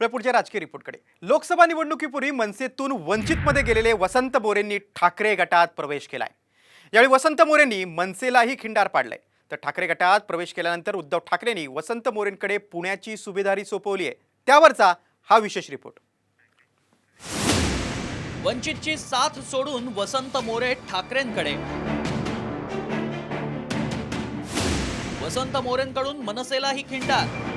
पुढच्या राजकीय रिपोर्टकडे. लोकसभा निवडणुकीपूर्वी मनसेतून वंचितमध्ये गेलेले वसंत मोरेंनी ठाकरे गटात प्रवेश केलाय. यावेळी वसंत मोरेंनी मनसेलाही खिंडार पाडलंय. तर ठाकरे गटात प्रवेश केल्यानंतर उद्धव ठाकरेंनी वसंत मोरेंकडे पुण्याची सुभेदारी सोपवली आहे. त्यावरचा हा विशेष रिपोर्ट. वंचितची साथ सोडून वसंत मोरे ठाकरेंकडे. वसंत मोरेंकडून मनसेलाही खिंडार.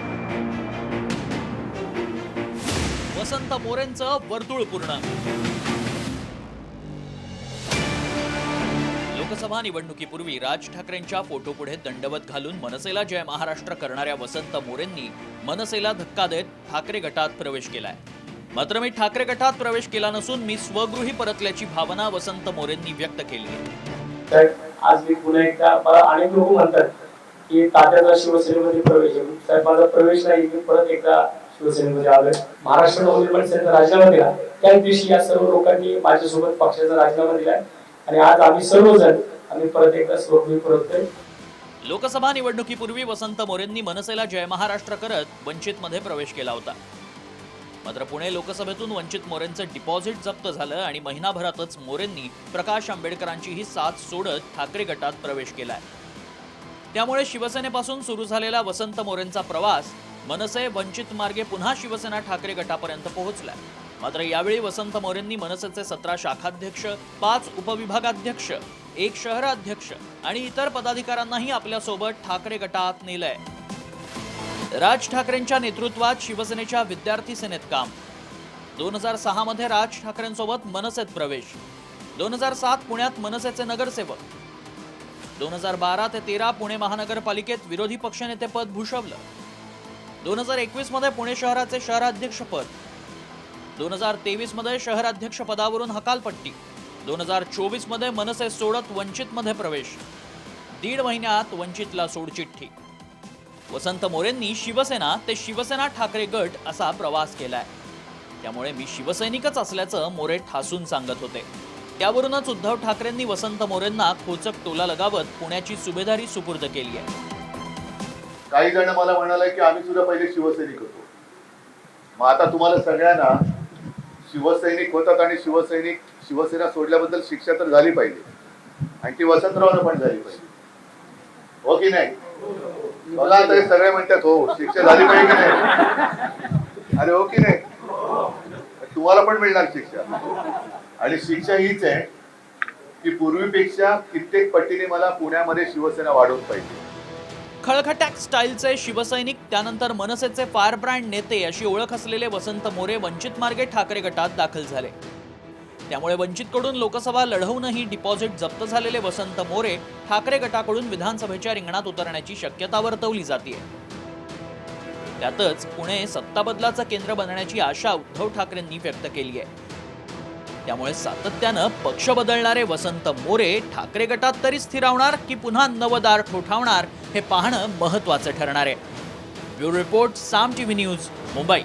वसंत मोरेंचं वर्तुळ पूर्ण. लोकसभा निवडणुकीपूर्वी राज ठाकरेंच्या फोटोपुढे दंडवत घालून मनसेला जय महाराष्ट्र करणाऱ्या वसंत मोरेंनी मनसेला धक्का देत ठाकरे गटात प्रवेश केलाय. मात्र मी ठाकरे गटात प्रवेश केला नसून मी स्वगृही परतल्याची भावना वसंत मोरेंनी व्यक्त केली आज मी पुन्हा एकदा मला अनेक लोक म्हणतात की तात्याचा शिवसेनेमध्ये प्रवेश आहे. साहेब माझा प्रवेश नाही मी परत एकदा शिवसेनेमध्ये आलोय महाराष्ट्र नवनिर्माण सेनेचा राजीनामा दिला. त्याच दिवशी या सर्व लोकांनी माझ्यासोबत पक्षाचा राजीनामा दिलाय. आणि आज आम्ही सर्वजण आम्ही परत एकदा स्वगृही परततोय लोकसभा निवडणुकीपूर्वी वसंत मोरेंनी मनसेला जय महाराष्ट्र करत वंचितमध्ये प्रवेश केला होता. मात्र पुणे लोकसभेतून वंचित मोरेंचं डिपॉझिट जप्त झालं आणि महिनाभरातच मोरेंनी प्रकाश आंबेडकरांचीही साथ सोडत ठाकरे गटात प्रवेश केलाय. त्यामुळे शिवसेनेपासून सुरू झालेला वसंत मोरेंचा प्रवास मनसे वंचित मार्गे पुन्हा शिवसेना ठाकरे गटापर्यंत पोहोचलाय. मात्र यावेळी वसंत मोरेंनी मनसेचे सतरा शाखाध्यक्ष पाच उपविभागाध्यक्ष एक शहराध्यक्ष आणि इतर पदाधिकाऱ्यांनाही आपल्यासोबत ठाकरे गटात नेलंय. राज ठाकरेंच्या नेतृत्वात शिवसेनेच्या विद्यार्थी सेनेत काम. दोन हजार सहा मध्ये राज ठाकरेंसोबत मनसेत प्रवेश. दोन हजार सात पुण्यात मनसेचे नगरसेवक. दोन हजार बारा ते तेरा पुणे महानगरपालिकेत विरोधी पक्षनेतेपद भूषवलं. दोन हजार एकवीसमध्ये पुणे शहराचे शहराध्यक्षपद दोन हजार तेवीसमध्ये शहराध्यक्ष पदावरून हकालपट्टी. दोन हजार चोवीसमध्ये मनसे सोडत वंचितमध्ये प्रवेश. दीड महिन्यात वंचितला सोडचिठ्ठी. वसंत मोरेंनी शिवसेना ते शिवसेना ठाकरे गट असा प्रवास केलाय. त्यामुळे मी शिवसैनिकच असल्याचं मोरे ठासून सांगत होते. त्यावरूनच उद्धव ठाकरेंनी वसंत मोरेंना खोचक टोला लगावत पुण्याची सुभेदारी सुपूर्द केली आहे. काही जण मला म्हणाले की आम्ही सुद्धा पहिले शिवसैनिक होतो. मग आता तुम्हाला सगळ्यांना शिवसैनिक होतात आणि शिवसैनिक शिवसेना सोडल्याबद्दल शिक्षा तर झाली पाहिजे. आणि ती वसंतरावनं पण झाली पाहिजे. हो की नाही? बघा आता हे सगळे म्हणतात हो शिक्षा झाली पाहिजे की नाही? अरे हो की नाही? तुम्हाला पण मिळणार शिक्षा. आणि शिक्षा हीच आहे की पूर्वीपेक्षा कित्येक पटीने मला पुण्यामध्ये शिवसेना वाढवून पाहिजे. खळखट्याक स्टाईलचे शिवसैनिक त्यानंतर मनसेचे फायर ब्रँड नेते अशी ओळख असलेले वसंत मोरे वंचित मार्गे ठाकरे गटात दाखल झाले. त्यामुळे वंचितकडून लोकसभा लढवूनही डिपॉझिट जप्त झालेले वसंत मोरे ठाकरे गटाकडून विधानसभेच्या रिंगणात उतरण्याची शक्यता वर्तवली जाते त्यातच पुणे सत्ताबदलाचं केंद्र बनण्याची आशा उद्धव ठाकरेंनी व्यक्त केली आहे त्यामुळे सातत्यानं पक्ष बदलणारे वसंत मोरे ठाकरे गटात तरी स्थिरावणार की पुन्हा नवदार ठोठावणार हे पाहणं महत्वाचं ठरणार आहे. Bureau report Saam TV news Mumbai.